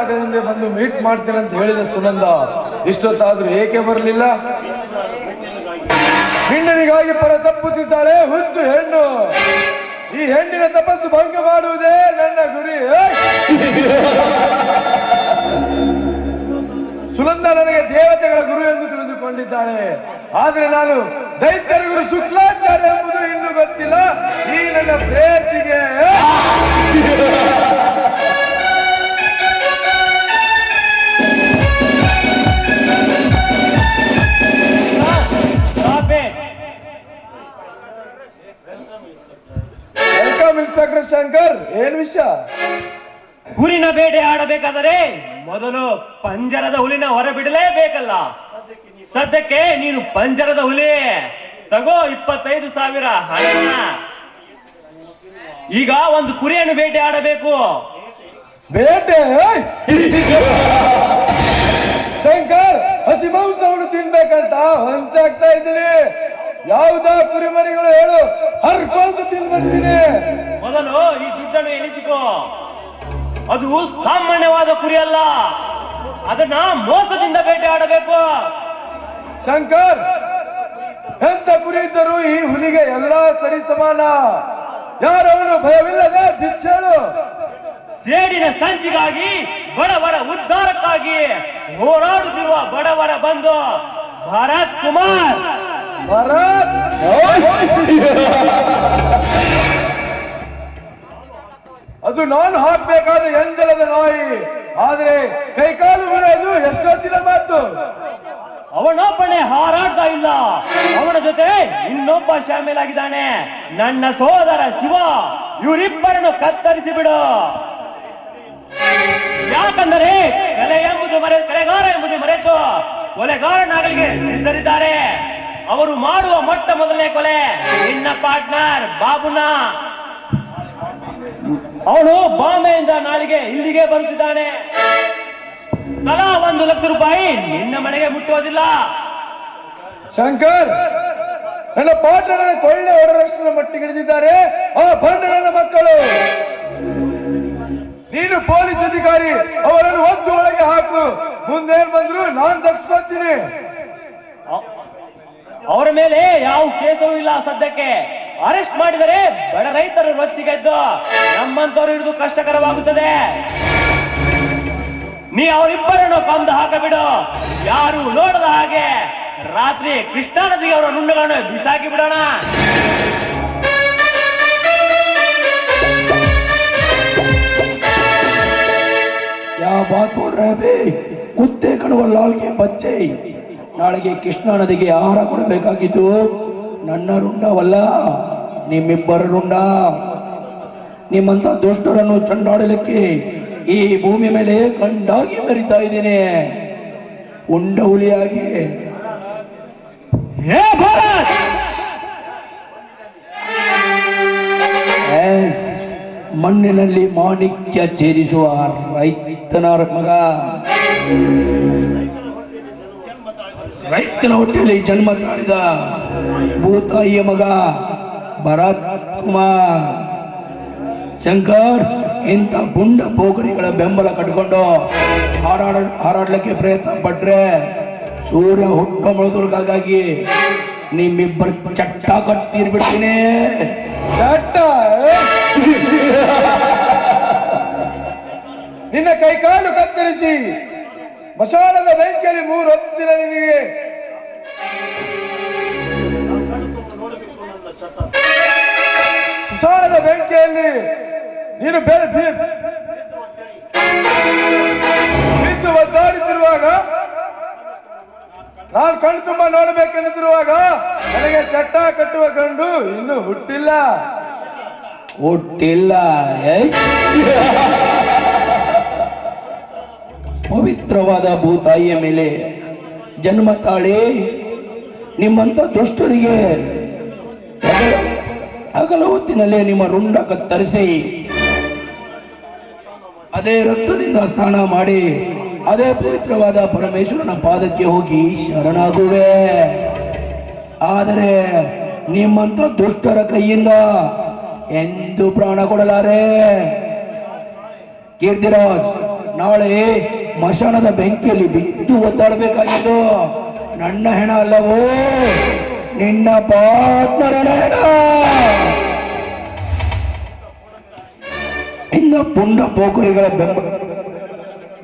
ಮಾಡ್ತೀನಿ ಅಂತ ಹೇಳಿದ ಸುನಂದ, ಇಷ್ಟೊತ್ತಾದ್ರೂ ಏಕೆ ಬರಲಿಲ್ಲ? ಹೆಣ್ಣನಿಗಾಗಿ ಪರ ತಪ್ಪುತ್ತಿದ್ದಾಳೆ ಹುಚ್ಚು ಹೆಣ್ಣು. ಈ ಹೆಣ್ಣಿನ ತಪಸ್ಸು ಭಂಗ ಮಾಡುವುದೇ ನನ್ನ ಗುರಿ! ಸುನಂದ ನನಗೆ ದೇವತೆಗಳ ಗುರು ಎಂದು ತಿಳಿದುಕೊಂಡಿದ್ದಾಳೆ. ಆದ್ರೆ ನಾನು ದೈತ್ಯರ ಗುರು ಶುಕ್ಲಾಚಾರ್ಯ ಎಂಬುದು ಇನ್ನೂ ಗೊತ್ತಿಲ್ಲ. ಈ ನನ್ನ ಪ್ರೇಯಸಿಗೆ. ಏನ್ ವಿಷಯ? ಹುಲಿನ ಬೇಟೆ ಆಡಬೇಕಾದರೆ ಮೊದಲು ಪಂಜರದ ಹುಲಿನ ಹೊರಬಿಡಲೇಬೇಕಲ್ಲ ಸದ್ಯಕ್ಕೆ ನೀನು ಪಂಜರದ ಹುಲಿ. ತಗೋ ಇಪ್ಪತ್ತೈದು ಸಾವಿರ ಹಣ ಈಗ ಒಂದು ಕುರಿಯನ್ನು ಬೇಟೆ ಆಡಬೇಕು. ಬೇಟೆ! ಶಂಕರ್ ಹಸಿ ಮಾಂಸವನ್ನು ತಿನ್ಬೇಕಂತ ಹೊಂಚಾಗ್ತಾ ಇದ್ದೀನಿ. ಯಾವುದಾ ಕುರಿಮರಿಗಳು ಹೇಳು. ಹರ್ಕೊಂಡು ತಿಂದು ಬರ್ತೀನಿ ಮೊದಲು ಈ ದುಡ್ಡನ್ನು ಎಣಿಸಿಕೋ. ಅದು ಸಾಮಾನ್ಯವಾದ ಕುರಿ ಅಲ್ಲ ಅದನ್ನ ಮೋಸದಿಂದ ಬೇಟೆ ಆಡಬೇಕು. ಶಂಕರ್ ಎಂತ ಕುರಿ ಇದ್ದರೂ ಈ ಹುಲಿಗೆ ಎಲ್ಲಾ ಸರಿ ಸಮಾನ. ಯಾರವನು ಭಯವಿಲ್ಲದೆ ಬಿಚ್ಚೇಳು. ಸೇಡಿನ ಸಂಚಿಗಾಗಿ ಬಡವರ ಉದ್ಧಾರಕ್ಕಾಗಿ ಹೋರಾಡುತ್ತಿರುವ ಬಡವರ ಬಂದು ಭರತ್ ಕುಮಾರ್. ಭರತ್? ನಾನು ಹಾಕ್ಬೇಕಾದ ಎಂಜಲದ ನಾಯಿ. ಆದ್ರೆ ಕೈಕಾಲು ಬಿಡೋದು ಎಷ್ಟೋ ದಿನ ಮಾತು. ಅವನೊಬ್ಬನೇ ಹಾರಾಡ್ತಾ ಇಲ್ಲ. ಅವನ ಜೊತೆ ಇನ್ನೊಬ್ಬ ಶಾಮೀಲಾಗಿದ್ದಾನೆ. ನನ್ನ ಸೋದರ ಶಿವ, ಇವರಿಬ್ಬರನ್ನು ಕತ್ತರಿಸಿ ಬಿಡು. ಯಾಕಂದರೆ ಕಲೆ ಎಂಬುದು ಮರೆ, ಕಲೆಗಾರ ಎಂಬುದು ಮರೆತು ಕೊಲೆಗಾರನಾಗಲಿಗೆ ಸಿದ್ಧರಿದ್ದಾರೆ. ಅವರು ಮಾಡುವ ಮೊಟ್ಟ ಮೊದಲನೇ ಕೊಲೆ ನಿನ್ನ ಪಾರ್ಟ್ನರ್ ಬಾಬುನ. ಅವನು ಬಾಂಬೆಯಿಂದ ನಾಳಿಗೆ ಇಲ್ಲಿಗೆ ಬರುತ್ತಿದ್ದಾನೆ. ತಲಾ ಒಂದು ಲಕ್ಷ ರೂಪಾಯಿ ನಿನ್ನ ಮನೆಗೆ ಮುಟ್ಟುವುದಿಲ್ಲ. ಶಂಕರ್ ನನ್ನ ಪಾತ್ರನ ಕೊಳ್ಳೆ ಹೊಡರಷ್ಟರ ಮಟ್ಟಿಗೆ ಹಿಡಿದಿದ್ದಾರೆ. ಆ ಬಂಡ ನನ್ನ ಮಕ್ಕಳು. ನೀನು ಪೊಲೀಸ್ ಅಧಿಕಾರಿ ಅವರನ್ನು ಒಂದು ಒಳಗೆ ಹಾಕು. ಮುಂದೆ ಬಂದ್ರು ನಾನ್ ಅ- ಅವರ ಮೇಲೆ ಯಾವ ಕೇಸವೂ ಇಲ್ಲ ಸದ್ಯಕ್ಕೆ. ಅರೆಸ್ಟ್ ಮಾಡಿದರೆ ಬಡ ರೈತರು ರೊಚ್ಚಿಗೆದ್ದು ನಮ್ಮಂತವ್ರು ಹಿಡಿದು ಕಷ್ಟಕರವಾಗುತ್ತದೆ. ನೀ ಅವರಿಬ್ಬರನ್ನು ಕಂದು ಹಾಕಬಿಡು. ಯಾರು ನೋಡದ ಹಾಗೆ ರಾತ್ರಿ ಕೃಷ್ಣಾ ನದಿಗೆ ಅವರ ನುಣ್ಣುಗಳನ್ನು ಬಿಸಾಕಿ ಬಿಡೋಣ. ಯಾ ಬಾತ್ ಬಿ ಕುತ್ತೆ ಕಡುವ ಲಾಲ್ಗೆ ಬಚ್ಚೆ. ನಾಳೆಗೆ ಕೃಷ್ಣಾ ನದಿಗೆ ಆಹಾರ ಕೊಡಬೇಕಾಗಿದ್ದು ನನ್ನ ರುಂಡವಲ್ಲ ನಿಮ್ಮಿಬ್ಬರ ರುಂಡ ನಿಮ್ಮಂತ ದುಷ್ಟರನ್ನು ಚಂಡಾಡಲಿಕ್ಕೆ ಈ ಭೂಮಿ ಮೇಲೆ ಕಂಡಾಗಿ ಮರಿತಾ ಇದ್ದೇನೆ. ಉಂಡ ಹುಲಿಯಾಗಿ. ಮಣ್ಣಿನಲ್ಲಿ ಮಾಣಿಕ್ಯ ಛೇದಿಸುವ ರೈತನ ಮಗ. ರೈತನ ಹೊಟ್ಟೆಯಲ್ಲಿ ಜನ್ಮ ತಾಳಿದ ಭೂತಾಯಿಯ ಮಗ ಭರತ್ ಕುಮಾರ್. ಶಂಕರ್, ಇಂಥ ಬುಂಡ ಪೋಖರಿಗಳ ಬೆಂಬಲ ಕಟ್ಕೊಂಡು ಹಾರಾಡ, ಹಾರಾಡ್ಲಿಕ್ಕೆ ಪ್ರಯತ್ನ ಪಟ್ರೆ ಸೂರ್ಯ ಹುಟ್ಟ ಮೊಳದೊಳಗಾಗಿ ನಿಮ್ಮಿಬ್ಬರು ಚಟ್ಟ ಕಟ್ಟಿರ್ಬಿಡ್ತೀನಿ ಚಟ್ಟ ನಿನ್ನ ಕೈ ಕಾಲು ಕತ್ತರಿಸಿ. ಮಶಾಲದ ಬೆಂಕಿಯಲ್ಲಿ ಮೂರು ಹೊತ್ತಿನ ನಿನಗೆ. ಸುಸಾಲದ ಬೆಂಕಿಯಲ್ಲಿ ನೀನು ಬೇರೆ ಬಿದ್ದು ಒದ್ದಾಡುತ್ತಿರುವಾಗ, ನಾನು ಕಣ್ಣು ತುಂಬ ನೋಡಬೇಕೆನ್ನುತ್ತಿರುವಾಗ, ನನಗೆ ಚಟ್ಟ ಕಟ್ಟುವ ಗಂಡು ಇನ್ನು ಹುಟ್ಟಿಲ್ಲ. ಹುಟ್ಟಿಲ್ಲ ಪವಿತ್ರವಾದ ಭೂತಾಯಿಯ ಮೇಲೆ ಜನ್ಮ ತಾಳಿ ನಿಮ್ಮಂತ ದುಷ್ಟರಿಗೆ ಹಗಲ- ಹೊತ್ತಿನಲ್ಲೇ ನಿಮ್ಮ ರುಂಡ ಕತ್ತರಿಸಿ ಅದೇ ರಕ್ತದಿಂದ ಸ್ನಾನ ಮಾಡಿ, ಅದೇ ಪವಿತ್ರವಾದ ಪರಮೇಶ್ವರನ ಪಾದಕ್ಕೆ ಹೋಗಿ ಶರಣಾಗುವೆ. ಆದರೆ ನಿಮ್ಮಂತ ದುಷ್ಟರ ಕೈಯಿಂದ ಎಂದು ಪ್ರಾಣ ಕೊಡಲಾರೆ. ಕೀರ್ತಿರಾಜ್, ನಾಳೆ ಮಶಾನದ ಬೆಂಕಿಯಲ್ಲಿ ಬಿದ್ದು ಒದ್ದಾಡಬೇಕಾಗಿದ್ದು, ನನ್ನ ಹೆಣ ಅಲ್ಲವೋ? ನಿನ್ನ ಪಾರ್ಟ್ನರನ ಹೆಣ! ಇನ್ನ ಪುಂಡ ಪೋಖರಿಗಳ ಬೆಂಬ,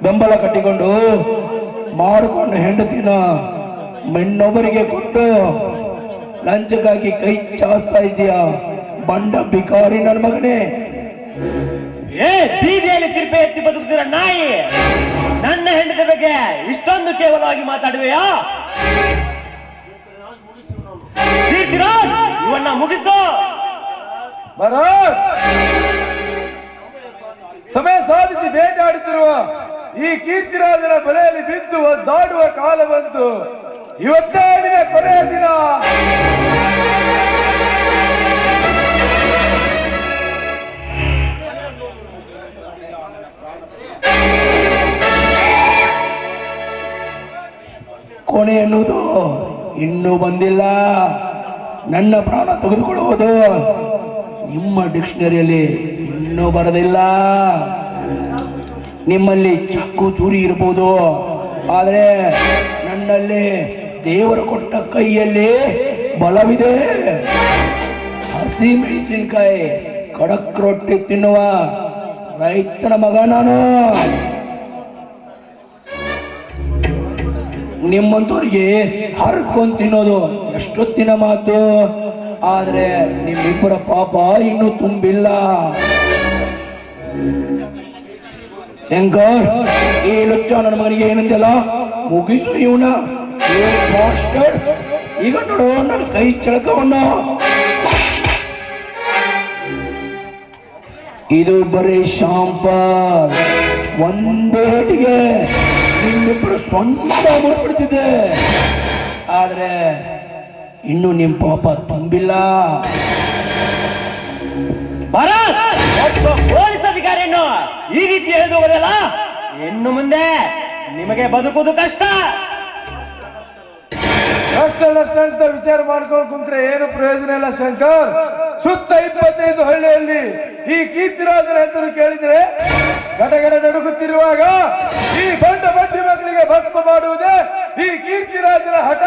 ಬೆಂಬಲ ಕಟ್ಟಿಕೊಂಡು ಮಾಡಿಕೊಂಡು ಹೆಂಡತಿನ ಮೆಣ್ಣೊಬ್ಬರಿಗೆ ಕೊಟ್ಟು, ಲಂಚಕ್ಕಾಗಿ ಕೈ ಚಾಸ್ತಾ ಇದೆಯಾ ಬಂಡ ಬಿಕಾರಿ ನನ್ನ ಮಗನೇ ಏ, ಬೀದಿಯಲ್ಲಿ ತಿರುಪೆ ಎತ್ತಿ ಬದುಕುತ್ತಿರ ನಾಯಿ, ನನ್ನ ಹೆಂಡತಿ ಬಗ್ಗೆ ಇಷ್ಟೊಂದು ಕೇವಲವಾಗಿ ಮಾತಾಡುವೆಯಾ? ಕೀರ್ತಿರಾಜ್, ಇವನ್ನ ಮುಗಿಸು. ಬರೋ ಸಮಯ ಸಾಧಿಸಿ ಬೇಟಾಡುತ್ತಿರುವ ಈ ಕೀರ್ತಿರಾಜನ ಬಲೆಯಲ್ಲಿ ಬಿದ್ದು ಒದ್ದಾಡುವ ಕಾಲ ಬಂತು ಇವತ್ತೇ ಕೊನೆಯ ದಿನ. ಇನ್ನೂ ಬಂದಿಲ್ಲ. ನನ್ನ ಪ್ರಾಣ ತೆಗೆದುಕೊಳ್ಳುವುದು. ನಿಮ್ಮ ಡಿಕ್ಷನರಿಯಲ್ಲಿ ಇನ್ನೂ ಬರದಿಲ್ಲ. ನಿಮ್ಮಲ್ಲಿ ಚಾಕು ಚೂರಿ ಇರ್ಬೋದು. ಆದರೆ ನನ್ನಲ್ಲಿ ದೇವರು ಕೊಟ್ಟ ಕೈಯಲ್ಲಿ ಬಲವಿದೆ. ಹಸಿ ಮೆಣಸಿನಕಾಯಿ, ಕಡಕ್ ರೊಟ್ಟಿ ತಿನ್ನುವ ರೈತನ ಮಗ ನಾನು. ನಿಮ್ಮಂತವರಿಗೆ ಹರ್ಕೊಂಡ್ ತಿನ್ನೋದು ಎಷ್ಟೊತ್ತಿನ ಮಾತು? ಆದ್ರೆ ನಿಮ್ಮಿಬ್ಬರ ಪಾಪ ಇನ್ನೂ ತುಂಬಿಲ್ಲ. ಶಂಕರ್, ಈ ಲುಚ್ಚ ನನ್ನ ಮನೆಗೆ ಏನಂತೆಲ್ಲ ಮುಗಿಸು ಇವನ ಈಗ ನೋಡು ನನ್ನ ಕೈ ಚಳಕವನ್ನ. ಇದು ಬರೀ ಶಾಂಪಲ್ ಒಂದೇ ಸ್ವಂತ ಮಾಡ್ಬಿಡ್ತಿದೆ ಆದ್ರೆ ಇನ್ನು ನಿಮ್ ಪಾಪ ತುಂಬಿಲ್ಲ. ಪೊಲೀಸ್ ಅಧಿಕಾರಿಯನ್ನು ಈ ರೀತಿ ಹೇಳಿದು ಹೋಗೋದಲ್ಲ? ಇನ್ನು ಮುಂದೆ ನಿಮಗೆ ಬದುಕುವುದು ಕಷ್ಟ. ಅಷ್ಟಲ್ಲಷ್ಟ ನಷ್ಟ ಅಂತ ವಿಚಾರ ಮಾಡ್ಕೊಂಡು ಕುಂತ್ರೆ ಏನು ಪ್ರಯೋಜನ ಇಲ್ಲ ಶಂಕರ್. ಸುತ್ತ ಇಪ್ಪತ್ತೈದು ಹಳ್ಳಿಯಲ್ಲಿ ಈ ಕೀರ್ತಿರಾಜನ ಹೆಸರು ಕೇಳಿದ್ರೆ ಗಡಗಡ ನಡುಗುತ್ತಿರುವಾಗ ಈ ಬಂಡ ಬಡ್ಡಿ ಮಕ್ಕಳಿಗೆ ಭಸ್ಮ ಮಾಡುವುದೇ ಈ ಕೀರ್ತಿರಾಜನ ಹಠ.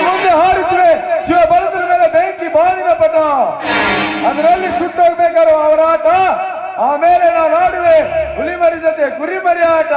ಮುಂದೆ ಹಾರಿಸುವೆ ಶಿವ ಭರತನ ಮೇಲೆ ಬೆಂಕಿ ಬಾರಿನ ಪಟ. ಅದರಲ್ಲಿ ಸುಟ್ಟೋಗ್ಬೇಕಾದ್ರೆ ಅವರ ಆಟ. ಆಮೇಲೆ ನಾವು ಆಡುವೆ ಹುಲಿಮರಿ ಜೊತೆ ಕುರಿಮರಿ ಆಟ.